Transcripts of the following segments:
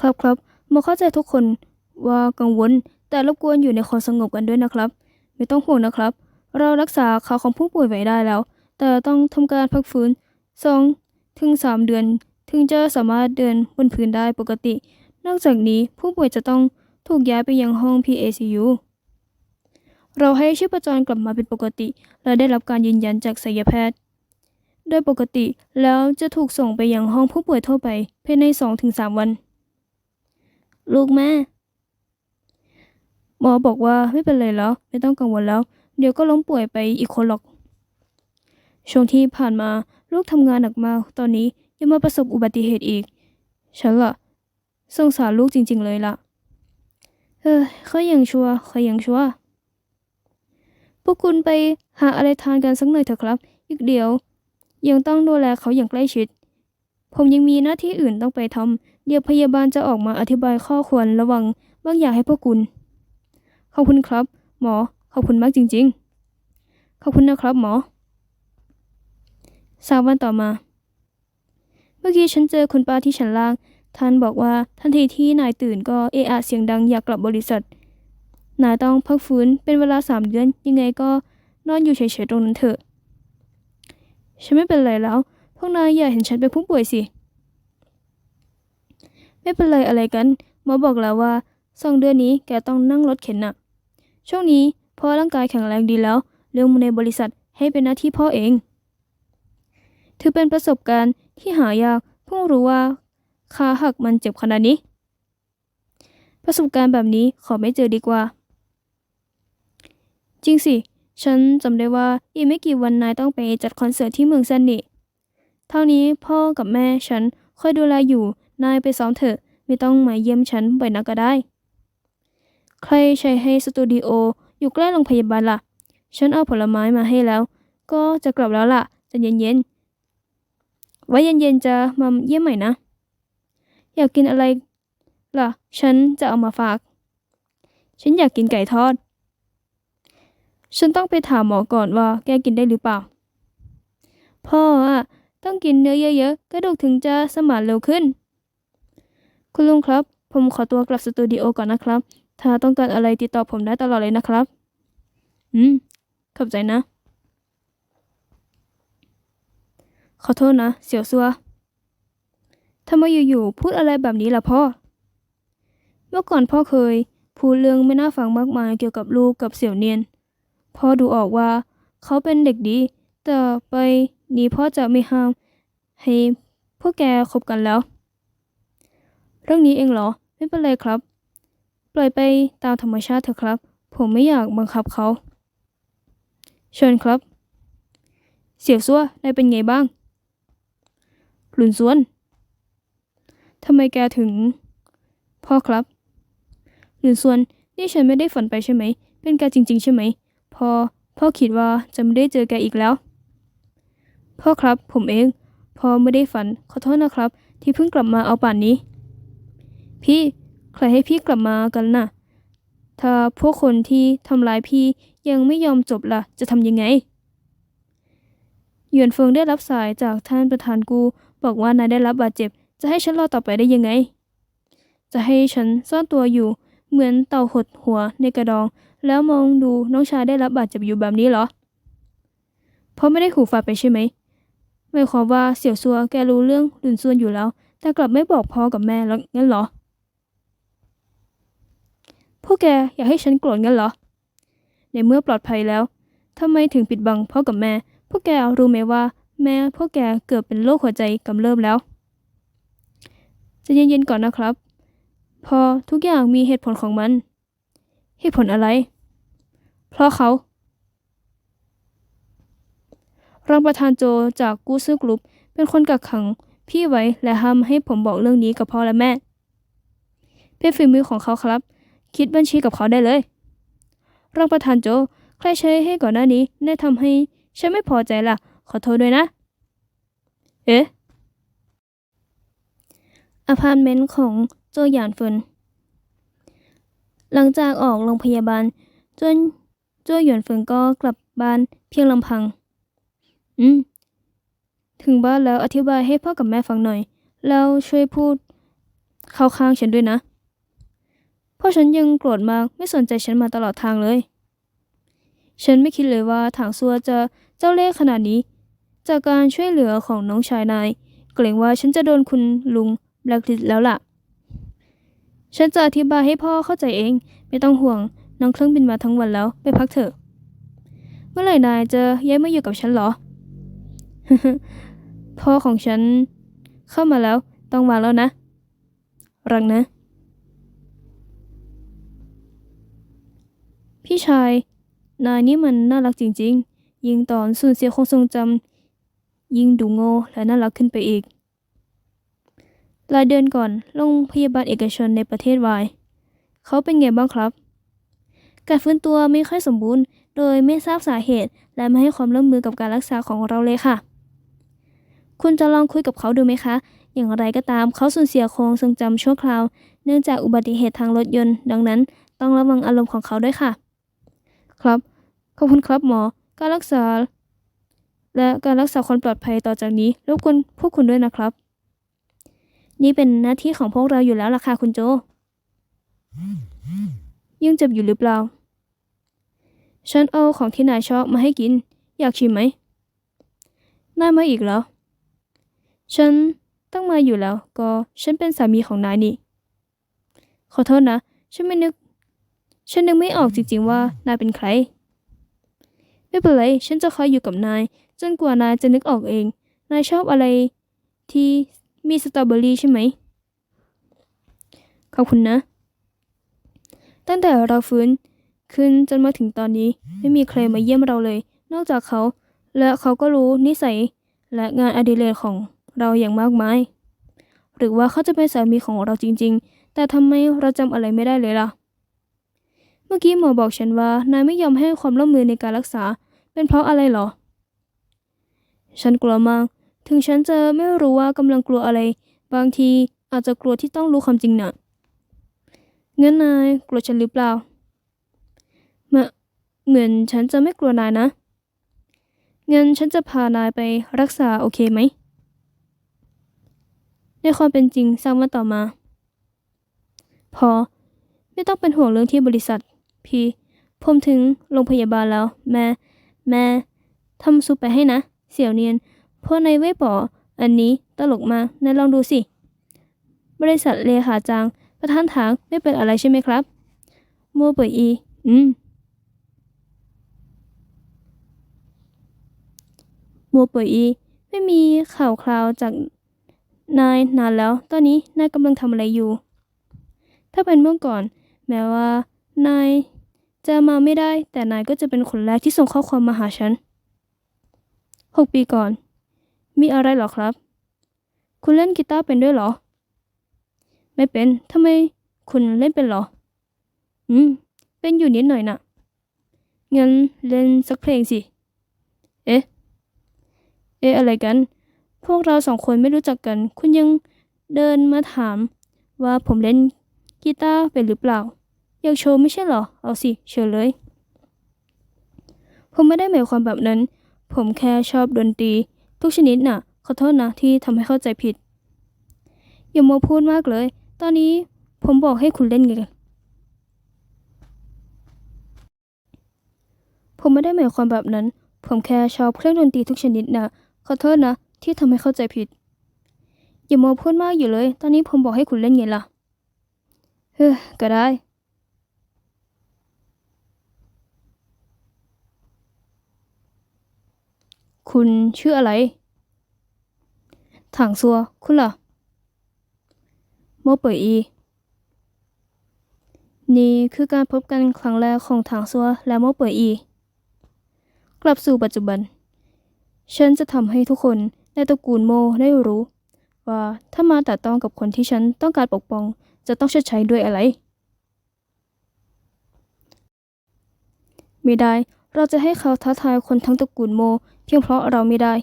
ครับครับหมอเข้าใจทุกคนว่ากังวล แต่รบกวนอยู่ในความสงบกันด้วยนะครับ ไม่ต้องห่วงนะครับ เรารักษาขาของผู้ป่วยไว้ได้แล้ว แต่ต้องทำการพักฟื้นสองถึงสามเดือน ถึงจะสามารถเดินบนพื้นได้ปกติ นอกจากนี้ผู้ป่วยจะต้องถูกย้ายไปยังห้อง PACU เราให้ชีพจรกลับมาเป็นปกติ และได้รับการยืนยันจากศัลยแพทย์ โดยปกติแล้วจะถูกส่งไปยังห้องผู้ป่วยทั่วไปภายใน 2-3 วัน ลูกแม่ หมอบอกว่าไม่เป็นไรแล้ว ไม่ต้องกังวลแล้ว เดี๋ยวก็ล้มป่วยไปอีกคนหรอก ช่วงที่ผ่านมาลูกทำงานหนักมาก ตอนนี้ยังมาประสบอุบัติเหตุอีก ฉันละสงสารลูกจริง ๆ เลยล่ะ เออเขายังชัวเขายังชัวพวกคุณไปหาอะไรทานกันสักหน่อยเถอะครับ อีกเดียว ยังต้องดูแลเขาอย่างใกล้ชิด ผมยังมีหน้าที่อื่นต้องไปทำ เดี๋ยวพยาบาลจะออกมาอธิบายข้อควรระวังบางอย่างให้พวกคุณ ขอบคุณครับ หมอ ขอบคุณมากจริง ๆ ขอบคุณนะครับ หมอสามวันต่อมา เมื่อกี้ฉันเจอคุณป้าที่ชั้นล่าง ท่านบอกว่าทันทีที่นายตื่นก็เอะอะเสียงดังอยากกลับบริษัท นายต้องพักฟื้นเป็นเวลาสามเดือน ยังไงก็นอนอยู่เฉยๆตรงนั้นเถอะ ฉันไม่เป็นไรแล้ว พวกนายอย่าเห็นฉันเป็นผู้ป่วยสิ ไม่เป็นไรอะไรกัน หมอบอกแล้วว่าสองเดือนนี้แกต้องนั่งรถเข็นน่ะ ช่วงนี้พ่อร่างกายแข็งแรงดีแล้ว เรื่องในบริษัทให้เป็นหน้าที่พ่อเอง ถือเป็นประสบการณ์ที่หายากเพิ่งรู้ว่าขาหักมันเจ็บขนาดนี้ ประสบการณ์แบบนี้ขอไม่เจอดีกว่า จริงสิ ฉันจำได้ว่าอีกไม่กี่วันนายต้องไปจัดคอนเสิร์ตที่เมืองซันนี่เท่านี้พ่อกับแม่ฉันคอยดูแลอยู่ นายไปซ้อมเถอะ ไม่ต้องมาเยี่ยมฉันบ่อยนักก็ได้ ใครใช้ให้สตูดิโออยู่ใกล้โรงพยาบาลล่ะ ฉันเอาผลไม้มาให้แล้ว ก็จะกลับแล้วล่ะจะเย็นๆ ไว้เย็นๆจะมาเยี่ยมใหม่นะ อยากกินอะไรล่ะ ฉันจะเอามาฝาก ฉันอยากกินไก่ทอด ฉันต้องไปถามหมอก่อนว่าแกกินได้หรือเปล่า พ่ออะต้องกินเนื้อเยอะๆ กระดูกถึงจะสมานเร็วขึ้น คุณลุงครับ ผมขอตัวกลับสตูดิโอก่อนนะครับ ถ้าต้องการอะไรติดต่อผมได้ตลอดเลยนะครับ อืม ขอบใจนะ ขอโทษนะ เสี่ยวซัวทำไมอยู่ๆพูดอะไรแบบนี้ล่ะพ่อ เมื่อก่อนพ่อเคย พูดเรื่องไม่น่าฟังมากมายเกี่ยวกับลูกกับเสี่ยวเนียน พ่อดูออกว่า เขาเป็นเด็กดี แต่ไปนี้พ่อจะไม่ห้าม ให้พวกแกคบกันแล้ว รื่องนี้เองเหรอ ไม่เป็นไรครับ ปล่อยไปตามธรรมชาติเถอะครับ ผมไม่อยากบังคับเขา เชิญครับ เสียวซัวนายเป็นไงบ้าง หลุนซวนทำไมแกถึง พ่อครับ หลุนซวนนี่ฉันไม่ได้ฝันไปใช่ไหม เป็นแกจริง ๆ ใช่ไหม พอพ่อคิดว่าจะไม่ได้เจอแกอีกแล้ว พ่อครับ ผมเอง พอไม่ได้ฝัน ขอโทษนะครับ ที่เพิ่งกลับมาเอาป่านนี้ พี่ใครให้พี่กลับมากันน่ะ ถ้าพวกคนที่ทำร้ายพี่ยังไม่ยอมจบล่ะ จะทำยังไงหยวนเฟิงได้รับสายจากท่านประธานกู บอกว่านายได้รับบาดเจ็บ จะให้ฉันรอต่อไปได้ยังไง จะให้ฉันซ่อนตัวอยู่ เหมือนเต่าหดหัวในกระดอง แล้วมองดูน้องชายได้รับบาดเจ็บอยู่แบบนี้เหรอ เพราะไม่ได้หูฝาไปใช่ไหมหมายความว่าเสี่ยวซัวแกรู้เรื่องหลุนซวนอยู่แล้ว แต่กลับไม่บอกพ่อกับแม่แล้วงั้นเหรอ วกแกอยากให้ฉันโกรธงั้นเหรอ ในเมื่อปลอดภัยแล้วทำไมถึงปิดบังพ่อกับแม่ พวกแกรู้ไหมว่า แม่พวกแกเกิดเป็นโรคหัวใจกำเริบแล้วจะเย็นๆก่อนนะครับ พอทุกอย่างมีเหตุผลของมัน เหตุผลอะไร เพราะเขารองประธานโจจากกู้ซื้อกรุ๊ปเป็นคนกักขังพี่ไว้และห้ามให้ผมบอกเรื่องนี้กับพ่อและแม่ เป็นฝีมือของเขาครับ คิดบัญชีกับเขาได้เลยรองประธานโจ ใครใช้ให้ก่อนหน้านี้ได้ทำให้ฉันไม่พอใจล่ะ ขอโทษด้วยนะ เอ๊ะอพาร์ตเมนต์ของโจหยานเฟิน หลังจากออกโรงพยาบาลจนโจหยวนเฟินก็กลับบ้านเพียงลำพัง อืม ถึงบ้านแล้วอธิบายให้พ่อกับแม่ฟังหน่อย แล้วช่วยพูดเข้าข้างฉันด้วยนะ พราะฉันยังโกรธมากไม่สนใจฉันมาตลอดทางเลย ฉันไม่คิดเลยว่าถางซัวจะเจ้าเล่ห์ขนาดนี้ จากการช่วยเหลือของน้องชายนาย เกรงว่าฉันจะโดนคุณลุงแบล็คลิสแล้วล่ะ ฉันจะอธิบายให้พ่อเข้าใจเอง ไม่ต้องห่วงนั่งเครื่องบินมาทั้งวันแล้วไปพักเถอะ เมื่อไหร่นายจะย้ายมาอยู่กับฉันเหรอ พ่อของฉันเข้ามาแล้วต้องมาแล้วนะ รังนะ พี่ชาย นายนี่มันน่ารักจริง ๆ ยิ่งตอนสูญเสียความทรงจำยิ่งดูโง่และน่ารักขึ้นไปอีกหลายเดือนก่อนโรงพยาบาลเอกชนในประเทศวายเขาเป็นไงบ้างครับ การฟื้นตัวไม่ค่อยสมบูรณ์ โดยไม่ทราบสาเหตุ และไม่ให้ความร่วมมือกับการรักษาของเราเลยค่ะ คุณจะลองคุยกับเขาดูไหมคะ อย่างไรก็ตามเขาสูญเสียโครงทรงจำชั่วคราว เนื่องจากอุบัติเหตุทางรถยนต์ ดังนั้น ต้องระวังอารมณ์ของเขาด้วยค่ะ ครับ ขอบคุณครับหมอ การรักษา และการรักษาความปลอดภัยต่อจากนี้รบกวนพวกคุณด้วยนะครับ นี่เป็นหน้าที่ของพวกเราอยู่แล้วล่ะค่ะคุณโจ ยังเจ็บอยู่หรือเปล่า ฉันเอาของที่นายชอบมาให้กิน อยากชิมไหมนายมาอีกแล้ว ฉันต้องมาอยู่แล้ว ก็ฉันเป็นสามีของนายนี่ ขอโทษนะ ฉันไม่นึก ฉันนึกไม่ออกจริงๆว่านายเป็นใคร ไม่เป็นไร ฉันจะคอยอยู่กับนาย จนกว่านายจะนึกออกเอง นายชอบอะไรที่มีสตรอเบอรี่ใช่ไหม ขอบคุณนะ ตั้งแต่เราฟื้นขึ้นจนมาถึงตอนนี้ไม่มีใครมาเยี่ยมเราเลย นอกจากเขา และเขาก็รู้นิสัยและงานอดิเรกของเราอย่างมากมาย หรือว่าเขาจะเป็นสามีของเราจริง ๆ แต่ทำไมเราจำอะไรไม่ได้เลยล่ะ เมื่อกี้หมอบอกฉันว่านายไม่ยอมให้ความร่วมมือในการรักษา เป็นเพราะอะไรเหรอ ฉันกลัวมาก ถึงฉันจะไม่รู้ว่ากำลังกลัวอะไร บางทีอาจจะกลัวที่ต้องรู้ความจริงน่ะงั้นนายกลัวฉันหรือเปล่าเมื่อเหมือนฉันจะไม่กลัวนายนะ งั้นฉันจะพานายไปรักษาโอเคไหม ในความเป็นจริงสร้างวันต่อมา พอ ไม่ต้องเป็นห่วงเรื่องที่บริษัท พี่ ผมถึงโรงพยาบาลแล้ว แม่ แม่ทำซุปไปให้นะ เสี่ยวเนียน เพราะในเว่ยป๋ออันนี้ตลกมากนายลองดูสิ บริษัทเลขาจาง ประธานถางไม่เป็นอะไรใช่ไหมครับมัวเปิดอี อืมมัวเปิดอี ไม่มีข่าวคราวจากนายนานแล้ว ตอนนี้นายกำลังทำอะไรอยู่ ถ้าเป็นเมื่อก่อน แม้ว่า นายจะมาไม่ได้ แต่นายก็จะเป็นคนแรกที่ส่งข้อความมาหาฉันหกปีก่อน มีอะไรหรอครับ คุณเล่นกีตาร์เป็นด้วยหรอ ไม่เป็นทำไมคุณเล่นเป็นหรอ อืม เป็นอยู่นิดหน่อยน่ะงั้นเล่นสักเพลงสิ เอ๊ะ เอ๊ะอะไรกัน พวกเราสองคนไม่รู้จักกัน คุณยังเดินมาถามว่าผมเล่นกีตาร์เป็นหรือเปล่า อยากโชว์ไม่ใช่เหรอ เอาสิเชิญเลย ผมไม่ได้หมายความแบบนั้น ผมแค่ชอบดนตรี ทุกชนิดน่ะ ขอโทษนะที่ทำให้เข้าใจผิด อย่ามาพูดมากเลย ตอนนี้ผมบอกให้คุณเล่นไงกันผมไม่ได้หมายความแบบนั้น ผมแค่ชอบเครื่องดนตรีทุกชนิดนะขอโทษนะ ที่ทำให้เข้าใจผิด อย่ามาพูดมากอยู่เลย ตอนนี้ผมบอกให้คุณเล่นไงล่ะ เฮ้อก็ได้ คุณชื่ออะไร ถังซัว คุณล่ะโมเปยอี นี่คือการพบกันครั้งแรกของถังซัวและโมเปยอี กลับสู่ปัจจุบัน ฉันจะทำให้ทุกคนในตระกูลโมได้รู้ ว่าถ้ามาแต่ต้องกับคนที่ฉันต้องการปกป้อง จะต้องชดใช้ด้วยอะไร ไม่ได้ เราจะให้เขาท้าทายคนทั้งตระกูลโม เพียงเพราะเราไม่ได้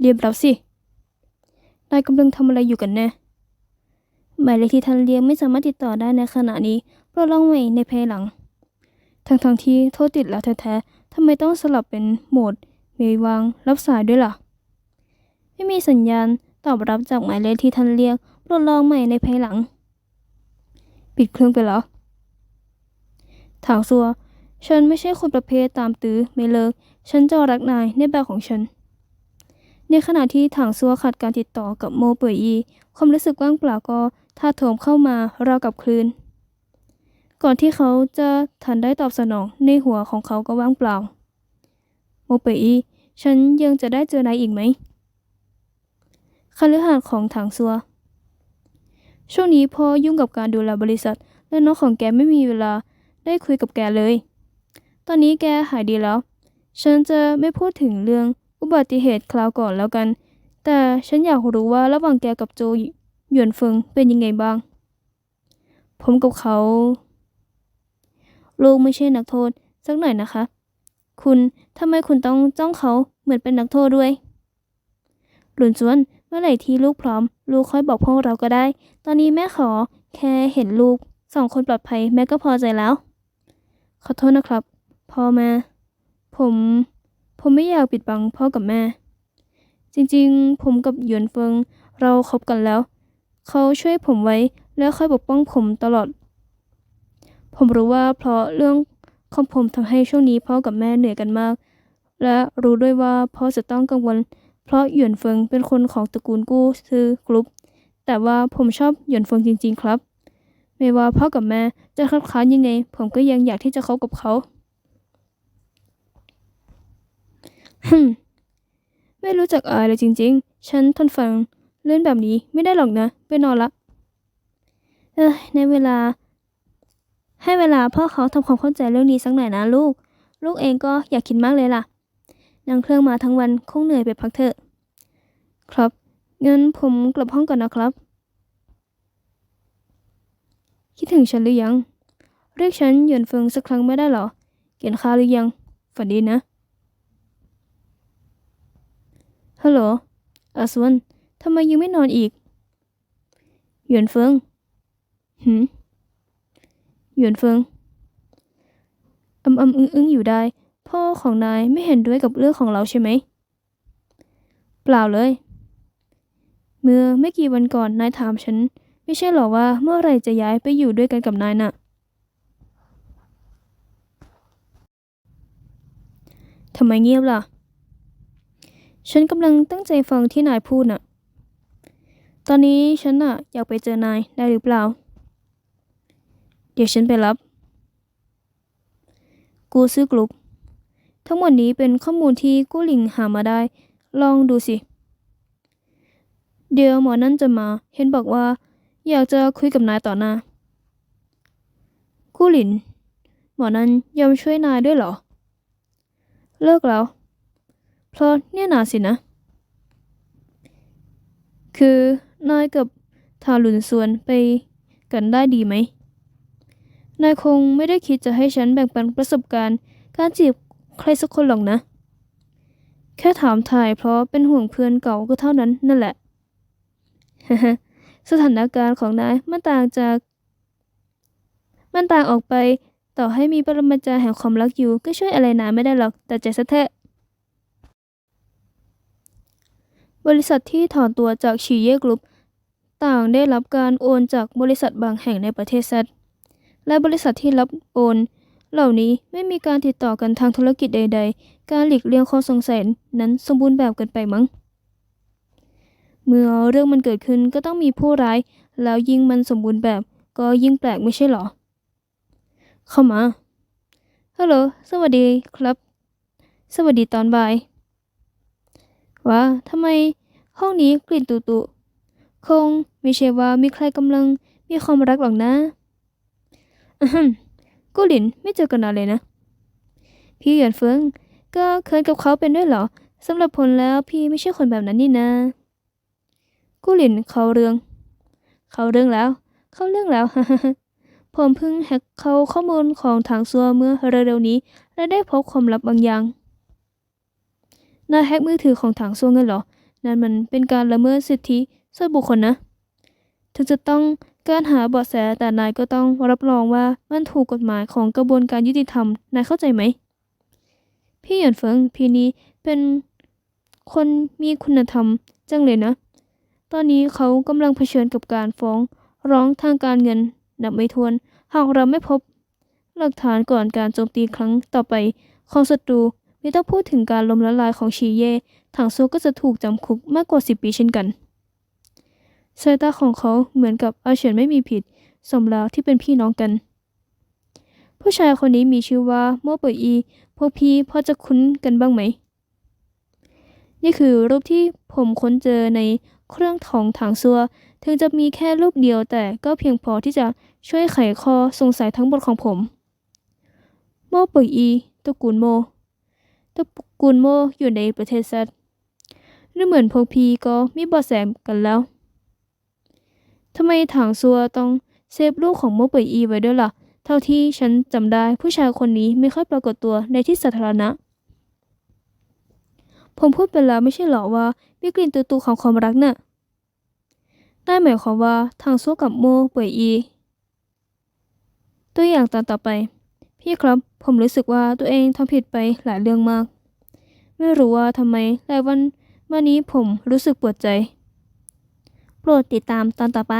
เรียบรับสินายกำลังทำอะไรอยู่กันแน่หมายเลขที่ท่านเรียกไม่สามารถติดต่อได้ในขณะนี้โปรดลองใหม่ในภายหลัง ทั้งๆทที่โทษติดแล้วแท้ๆทำไมต้องสลับเป็นโหมดไม่วางรับสายด้วยล่ะ ไม่มีสัญญาณตอบรับจากหมายเลขที่ท่านเรียกโปลดลองใหม่ในภายหลัง ปิดเครื่องไปแล้วถางซัว ฉันไม่ใช่คนประเภทตามตื้อไม่เลิก ฉันจะรักนายในแบบของฉัน ในขณะที่ถางซัวขาดการติดต่อกับโมเปยอีความรู้สึกว่างเปล่าก็ท่าโถมเข้ามาราวกับคลื่น ก่อนที่เขาจะทันได้ตอบสนองในหัวของเขาก็ว่างเปล่า โมเปยอีฉันยังจะได้เจอนายอีกไหมคฤหาสน์ของถางซัว ช่วงนี้พ่อยุ่งกับการดูแลบริษัท และน้องของแกไม่มีเวลาได้คุยกับแกเลย ตอนนี้แกหายดีแล้ว ฉันจะไม่พูดถึงเรื่องอุบัติเหตุคราวก่อนแล้วกัน แต่ฉันอยากรู้ว่าระหว่างแกกับโจหยวนเฟิงเป็นยังไงบ้าง ผมกับเขา ลูกไม่ใช่นักโทษสักหน่อยนะคะ คุณทำไมคุณต้องจ้องเขาเหมือนเป็นนักโทษด้วย หลุนจวนเมื่อไหร่ที่ลูกพร้อม ลูกค่อยบอกพวกเราก็ได้ ตอนนี้แม่ขอแค่เห็นลูกสองคนปลอดภัยแม่ก็พอใจแล้ว ขอโทษนะครับ พ่อแม่ ผม ผมไม่อยากปิดบังพ่อกับแม่ จริงๆ ผมกับหยวนเฟิงเราคบกันแล้ว เขาช่วยผมไว้แล้วคอยปกป้องผมตลอด ผมรู้ว่าเพราะเรื่องของผมทำให้ช่วงนี้พ่อกับแม่เหนื่อยกันมาก และรู้ด้วยว่าพ่อจะต้องกังวล เพราะหยวนเฟิงเป็นคนของตระกูลกู้ซื้อกรุ๊ป แต่ว่าผมชอบหยวนเฟิงจริง ๆ ครับ ไม่ว่าพ่อกับแม่จะคัดค้านยังไง ผมก็ยังอยากที่จะคบกับเขา ฮึมไม่รู้จักอายเลยจริง ๆ ฉันทนฟังเรื่องแบบนี้ไม่ได้หรอกนะ ไปนอนละ เอ้ยในเวลา ให้เวลาพ่อเขาทำความเข้าใจเรื่องนี้สักหน่อยนะลูก ลูกเองก็อยากคิดมากเลยล่ะ นั่งเครื่องมาทั้งวันคงเหนื่อยไปพักเถอะ ครับงั้นผมกลับห้องก่อนนะครับ คิดถึงฉันหรือยัง เรียกฉันหยวนเฟิงสักครั้งไม่ได้หรอกินข้าวหรือยัง ฝันดีนะ ฮัลโหลอาสวนทำไมยังไม่นอนอีก หยวนเฟิงหืมหยวนเฟิงอำอำอึ้งอึ้งอยู่ได้ พ่อของนายไม่เห็นด้วยกับเรื่องของเราใช่ไหม เปล่าเลย เมื่อไม่กี่วันก่อนนายถามฉัน ไม่ใช่หรอว่าเมื่อไรจะย้ายไปอยู่ด้วยกันกับนายน่ะ ทำไมเงียบล่ะ ฉันกำลังตั้งใจฟังที่นายพูดน่ะ ตอนนี้ฉันน่ะอยากไปเจอนายได้หรือเปล่า เดี๋ยวฉันไปรับ กูซื้อกลุ่มทั้งหมดนี้เป็นข้อมูลที่กู้หลิงหามาได้ ลองดูสิ เดี๋ยวหมอนั่นจะมา เห็นบอกว่า อยากจะคุยกับนายต่อหน้า กู้หลิน หมอนั้นยอมช่วยนายด้วยเหรอ เลิกแล้ว เพราะเนี่ยนาสินะ คือนายกับทาหลุนส่วนไปกันได้ดีไหม นายคงไม่ได้คิดจะให้ฉันแบ่งปันประสบการณ์ การจีบใครสักคนหรอกนะ แค่ถามถ่ายเพราะเป็นห่วงเพื่อนเก่าก็เท่านั้นนั่นแหละ สถานการณ์ของนายมันต่างจาก มันต่างออกไปต่อให้มีปรมาจารย์แห่งความรักอยู่ก็ช่วยอะไรนายไม่ได้หรอกแต่ใจซะเถอะ บริษัทที่ถอนตัวจากชีเย่กรุ๊ปต่างได้รับการโอนจากบริษัทบางแห่งในประเทศแซดและบริษัทที่รับโอน เหล่านี้ไม่มีการติดต่อกันทางธุรกิจใด ๆ การหลีกเลี่ยงข้อสงสัยนั้นสมบูรณ์แบบเกินไปมั้ง เมื่อเรื่องมันเกิดขึ้นก็ต้องมีผู้ร้าย แล้วยิ่งมันสมบูรณ์แบบ ก็ยิ่งแปลกไม่ใช่หรอ เข้ามา ฮัลโหล สวัสดีครับ สวัสดีตอนบ่าย ว่าทำไมห้องนี้กลิ่นตุตุคงไม่ใช่ว่ามีใครกำลังมีความรักหรอกนะอืมกูหลินไม่เจอกันนานเลยนะ พี่หยวนเฟิงก็เคยกับเขาเป็นด้วยเหรอสำหรับผลแล้วพี่ไม่ใช่คนแบบนั้นนี่นะกูหลินเขาเรื่อง เขาเรื่องแล้ว เขาเรื่องแล้วผมเพิ่งแฮกเขาข้อมูลของทางซัวเมื่อเร็วๆนี้ และได้พบความลับบางอย่าง นายแฮกมือถือของทางซัวเงินเหรอ นั่นมันเป็นการละเมิดสิทธิส่วนบุคคลนะ ถึงจะต้องการหาเบาะแสแต่นายก็ต้องรับรองว่ามันถูกกฎหมายของกระบวนการยุติธรรม นายเข้าใจไหม พี่หยวนเฟิงพี่นี้เป็นคนมีคุณธรรมจังเลยนะ ตอนนี้เขากำลังเผชิญกับการฟ้องร้องทางการเงินนับไม่ถ้วน หากเราไม่พบ หลักฐานก่อนการโจมตีครั้งต่อไปของศัตรู ไม่ต้องพูดถึงการล้มละลายของชีเย่ถังโซก็จะถูกจำคุกมากกว่า 10 ปีเช่นกัน สายตาของเขาเหมือนกับอาเฉินไม่มีผิด สมแล้วที่เป็นพี่น้องกัน ผู้ชายคนนี้มีชื่อว่าโมเปออีพวกพี่พอจะคุ้นกันบ้างไหม นี่คือรูปที่ผมค้นเจอในเครื่องทองถังซัว ถึงจะมีแค่รูปเดียวแต่ก็เพียงพอที่จะช่วยไขข้อสงสัยทั้งหมดของผม โมเปอีตระกูลโม ตระกูลโมอยู่ในประเทศซัดดูเหมือนพวกพีก็มีบาะแสกันแล้วทำไมถังซัวต้องเซฟรูปของโมเปออีไว้ด้วยล่ะ เท่าที่ฉันจำได้ผู้ชายคนนี้ไม่ค่อยปรากฏตัวในที่สาธารณะ ผมพูดไปแล้วไม่ใช่เหรอว่ามีกลิ่นตุๆของความรักเน่ะนั่นหมายความว่าทางซัวกับโมเปยอี ตัวอย่างตอนต่อไป พี่ครับ ผมรู้สึกว่าตัวเองทำผิดไปหลายเรื่องมาก ไม่รู้ว่าทำไมหลายวันมานี้ผมรู้สึกปวดใจ โปรดติดตามตอนต่อไป